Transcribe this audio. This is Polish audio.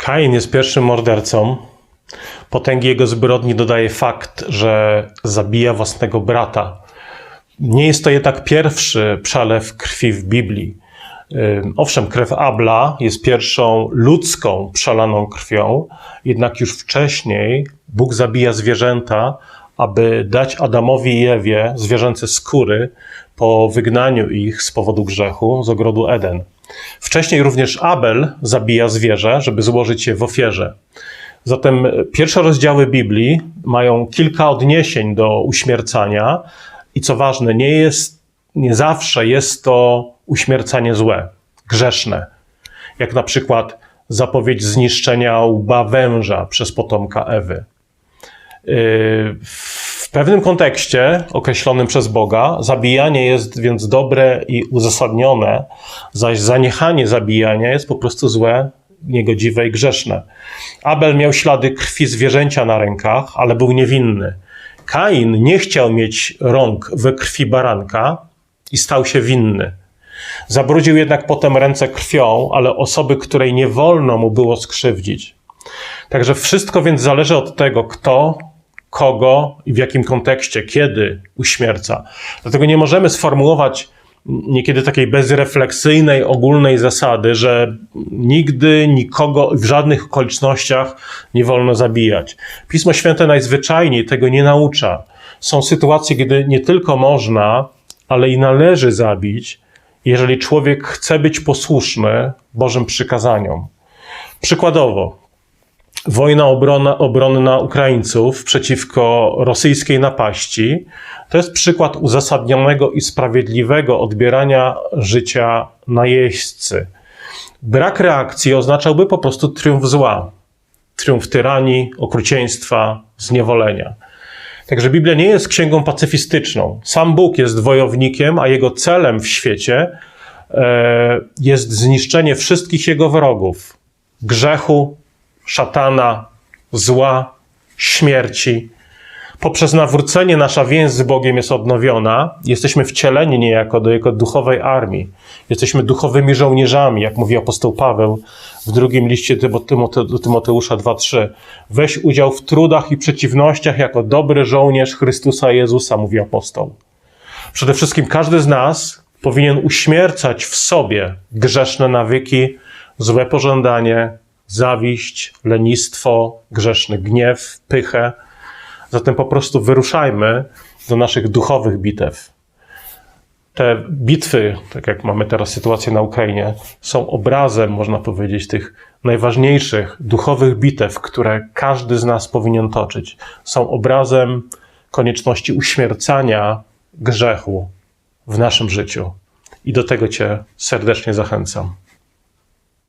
Kain jest pierwszym mordercą. Potęgi jego zbrodni dodaje fakt, że zabija własnego brata. Nie jest to jednak pierwszy przelew krwi w Biblii. Owszem, krew Abla jest pierwszą ludzką przelaną krwią, jednak już wcześniej Bóg zabija zwierzęta, aby dać Adamowi i Ewie zwierzęce skóry po wygnaniu ich z powodu grzechu z ogrodu Eden. Wcześniej również Abel zabija zwierzę, żeby złożyć je w ofierze. Zatem pierwsze rozdziały Biblii mają kilka odniesień do uśmiercania i co ważne, nie jest, nie zawsze jest to uśmiercanie złe, grzeszne. Jak na przykład zapowiedź zniszczenia łba węża przez potomka Ewy. Yy, W pewnym kontekście określonym przez Boga zabijanie jest więc dobre i uzasadnione, zaś zaniechanie zabijania jest po prostu złe, niegodziwe i grzeszne. Abel miał ślady krwi zwierzęcia na rękach, ale był niewinny. Kain nie chciał mieć rąk we krwi baranka i stał się winny. Zabrudził jednak potem ręce krwią, ale osoby, której nie wolno mu było skrzywdzić. Także wszystko więc zależy od tego, kto, kogo i w jakim kontekście, kiedy uśmierca. Dlatego nie możemy sformułować niekiedy takiej bezrefleksyjnej, ogólnej zasady, że nigdy nikogo w żadnych okolicznościach nie wolno zabijać. Pismo Święte najzwyczajniej tego nie naucza. Są sytuacje, kiedy nie tylko można, ale i należy zabić, jeżeli człowiek chce być posłuszny Bożym przykazaniom. Przykładowo, wojna obrona, obronna Ukraińców przeciwko rosyjskiej napaści to jest przykład uzasadnionego i sprawiedliwego odbierania życia najeźdźcy. Brak reakcji oznaczałby po prostu triumf zła, triumf tyranii, okrucieństwa, zniewolenia. Także Biblia nie jest księgą pacyfistyczną. Sam Bóg jest wojownikiem, a jego celem w świecie e, jest zniszczenie wszystkich jego wrogów: grzechu, szatana, zła, śmierci. Poprzez nawrócenie nasza więź z Bogiem jest odnowiona. Jesteśmy wcieleni niejako do Jego duchowej armii. Jesteśmy duchowymi żołnierzami, jak mówi apostoł Paweł w drugim liście do Tymoteusza 2:3. Weź udział w trudach i przeciwnościach jako dobry żołnierz Chrystusa Jezusa, mówi apostoł. Przede wszystkim każdy z nas powinien uśmiercać w sobie grzeszne nawyki, złe pożądanie, zawiść, lenistwo, grzeszny gniew, pychę. Zatem po prostu wyruszajmy do naszych duchowych bitew. Te bitwy, tak jak mamy teraz sytuację na Ukrainie, są obrazem, można powiedzieć, tych najważniejszych duchowych bitew, które każdy z nas powinien toczyć. Są obrazem konieczności uśmiercania grzechu w naszym życiu. I do tego Cię serdecznie zachęcam.